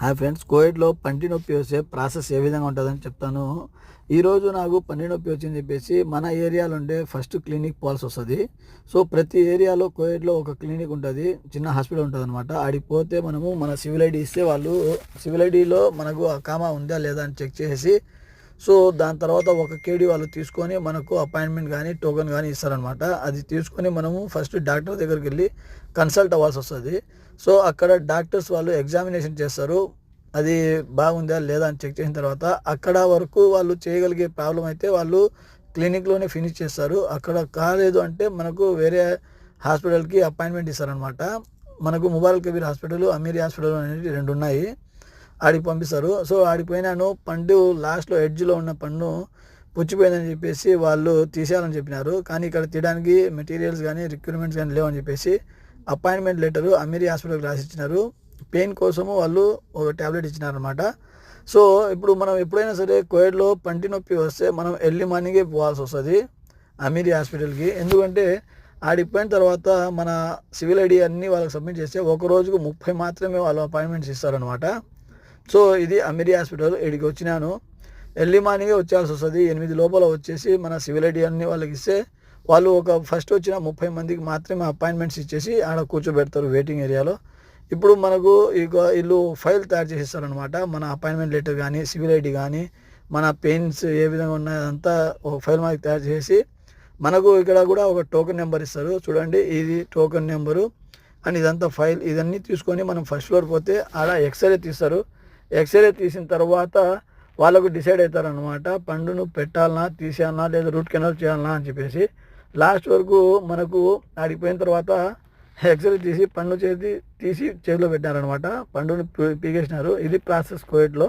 Hi friends కోవిడ్లో పంటి నొప్పి వస్తే ప్రాసెస్ ఏ విధంగా ఉంటుందని చెప్తాను. ఈరోజు నాకు పంటి నొప్పి వచ్చింది చెప్పేసి మన ఏరియాలో ఉండే ఫస్ట్ క్లినిక్ పోవాల్సి వస్తుంది. సో ప్రతి ఏరియాలో కోవిడ్లో ఒక క్లినిక్ ఉంటుంది చిన్న హాస్పిటల్ ఉంటుంది అనమాట ఆడికి పోతే మనము మన సివిల్ ఐడి ఇస్తే వాళ్ళు సివిల్ ఐడిలో మనకు ఆ కామా ఉందా లేదా అని చెక్ చేసి సో దాని తర్వాత ఒక కేడీ వాళ్ళు తీసుకొని మనకు అపాయింట్మెంట్ కానీ టోకెన్ కానీ ఇస్తారనమాట అది తీసుకొని మనము ఫస్ట్ డాక్టర్ దగ్గరికి వెళ్ళి కన్సల్ట్ అవ్వాల్సి వస్తుంది. సో అక్కడ డాక్టర్స్ వాళ్ళు ఎగ్జామినేషన్ చేస్తారు. అది బాగుందా లేదా అని చెక్ చేసిన తర్వాత అక్కడ వరకు వాళ్ళు చేయగలిగే ప్రాబ్లం అయితే వాళ్ళు క్లినిక్లోనే ఫినిష్ చేస్తారు. అక్కడ కాలేదు అంటే మనకు వేరే హాస్పిటల్కి అపాయింట్మెంట్ ఇస్తారనమాట మనకు Mubarak Kabeer hospital Amir hospital అనేది రెండు ఉన్నాయి. ఆడికి పంపిస్తారు. సో ఆడికి పోయినాను పండు లాస్ట్లో ఎడ్జ్లో ఉన్న పండు పుచ్చిపోయిందని చెప్పేసి వాళ్ళు తీసేయాలని చెప్పినారు. కానీ ఇక్కడ తీయడానికి మెటీరియల్స్ కానీ రిక్రూట్మెంట్స్ కానీ లేవని చెప్పేసి అపాయింట్మెంట్ లెటరు అమీరీ హాస్పిటల్కి రాసి ఇచ్చినారు పెయిన్ కోసము వాళ్ళు ఒక ట్యాబ్లెట్ ఇచ్చినారనమాట సో ఇప్పుడు మనం ఎప్పుడైనా సరే కోవిడ్లో పంటి నొప్పి వస్తే మనం ఎర్లీ మార్నింగే పోవాల్సి వస్తుంది అమీరీ హాస్పిటల్కి. ఎందుకంటే ఆడికి పోయిన తర్వాత మన సివిల్ ఐడి అన్నీ వాళ్ళకి సబ్మిట్ చేస్తే ఒక రోజుకు ముప్పై మాత్రమే వాళ్ళు అపాయింట్మెంట్స్ ఇస్తారనమాట సో ఇది అమీరీ హాస్పిటల్ ఇక్కడికి వచ్చినాను. ఎర్లీ మార్నింగే వచ్చేయాల్సి వస్తుంది. ఎనిమిది లోపల వచ్చేసి మన సివిల్ ఐడి అన్ని వాళ్ళకి ఇస్తే వాళ్ళు ఒక ఫస్ట్ వచ్చిన ముప్పై మందికి మాత్రమే అపాయింట్మెంట్స్ ఇచ్చేసి ఆడ కూర్చోబెడతారు వెయిటింగ్ ఏరియాలో ఇప్పుడు మనకు ఇక వీళ్ళు ఫైల్ తయారు చేసిస్తారనమాట మన అపాయింట్మెంట్ లెటర్ కానీ సివిల్ ఐడి కానీ మన పెయిన్స్ ఏ విధంగా ఉన్నాయో అదంతా ఒక ఫైల్ మనకి తయారు చేసి మనకు ఇక్కడ కూడా ఒక టోకెన్ నెంబర్ ఇస్తారు. చూడండి ఇది టోకెన్ నెంబరు అండ్ ఇదంతా ఫైల్ ఇదన్నీ తీసుకొని మనం ఫస్ట్ ఫ్లోర్ పోతే ఆడ ఎక్స్రే తీస్తారు. ఎక్స్రే తీసిన తర్వాత వాళ్ళకు డిసైడ్ అవుతారనమాట పండును పెట్టాలనా తీసేయాలనా లేదా రూట్ కెనాల్ చేయాలనా అని చెప్పేసి లాస్ట్ వరకు మనకు ఆడిపోయిన తర్వాత ఎక్స్రే తీసి పండు చేతి తీసి చేతిలో పెట్టారనమాట పండుని పీకేసినారు. ఇది ప్రాసెస్ కోవిడ్లో